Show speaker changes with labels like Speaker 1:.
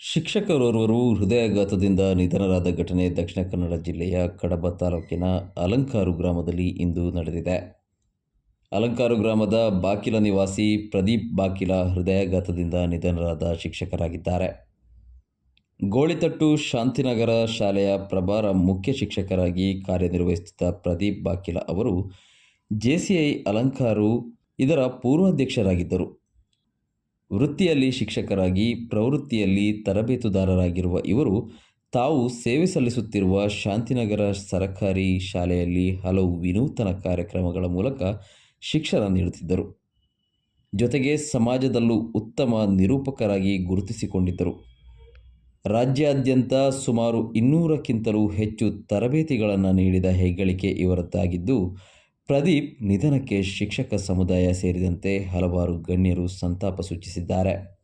Speaker 1: ಶಿಕ್ಷಕರೋರ್ವರು ಹೃದಯಾಘಾತದಿಂದ ನಿಧನರಾದ ಘಟನೆ ದಕ್ಷಿಣ ಕನ್ನಡ ಜಿಲ್ಲೆಯ ಕಡಬ ತಾಲೂಕಿನ ಅಲಂಕಾರು ಗ್ರಾಮದಲ್ಲಿ ಇಂದು ನಡೆದಿದೆ. ಅಲಂಕಾರು ಗ್ರಾಮದ ಬಾಕಿಲ ನಿವಾಸಿ ಪ್ರದೀಪ್ ಬಾಕಿಲ ಹೃದಯಾಘಾತದಿಂದ ನಿಧನರಾದ ಶಿಕ್ಷಕರಾಗಿದ್ದಾರೆ. ಗೋಳಿತಟ್ಟು ಶಾಂತಿನಗರ ಶಾಲೆಯ ಪ್ರಭಾರ ಮುಖ್ಯ ಶಿಕ್ಷಕರಾಗಿ ಕಾರ್ಯನಿರ್ವಹಿಸುತ್ತಿದ್ದ ಪ್ರದೀಪ್ ಬಾಕಿಲ ಅವರು ಜೆಸಿಐ ಅಲಂಕಾರು ಇದರ ಪೂರ್ವಾಧ್ಯಕ್ಷರಾಗಿದ್ದರು. ವೃತ್ತಿಯಲ್ಲಿ ಶಿಕ್ಷಕರಾಗಿ, ಪ್ರವೃತ್ತಿಯಲ್ಲಿ ತರಬೇತುದಾರರಾಗಿರುವ ಇವರು ತಾವು ಸೇವೆ ಸಲ್ಲಿಸುತ್ತಿರುವ ಶಾಂತಿನಗರ ಸರಕಾರಿ ಶಾಲೆಯಲ್ಲಿ ಹಲವು ವಿನೂತನ ಕಾರ್ಯಕ್ರಮಗಳ ಮೂಲಕ ಶಿಕ್ಷಣ ನೀಡುತ್ತಿದ್ದರು. ಜೊತೆಗೆ ಸಮಾಜದಲ್ಲೂ ಉತ್ತಮ ನಿರೂಪಕರಾಗಿ ಗುರುತಿಸಿಕೊಂಡಿದ್ದರು. ರಾಜ್ಯಾದ್ಯಂತ ಸುಮಾರು ಇನ್ನೂರಕ್ಕಿಂತಲೂ ಹೆಚ್ಚು ತರಬೇತಿಗಳನ್ನು ನೀಡಿದ ಹೆಗ್ಗಳಿಕೆ ಇವರದ್ದಾಗಿದ್ದು ಪ್ರದೀಪ್ ನಿಧನಕ್ಕೆ ಶಿಕ್ಷಕ ಸಮುದಾಯ ಸೇರಿದಂತೆ ಹಲವಾರು ಗಣ್ಯರು ಸಂತಾಪ ಸೂಚಿಸಿದ್ದಾರೆ.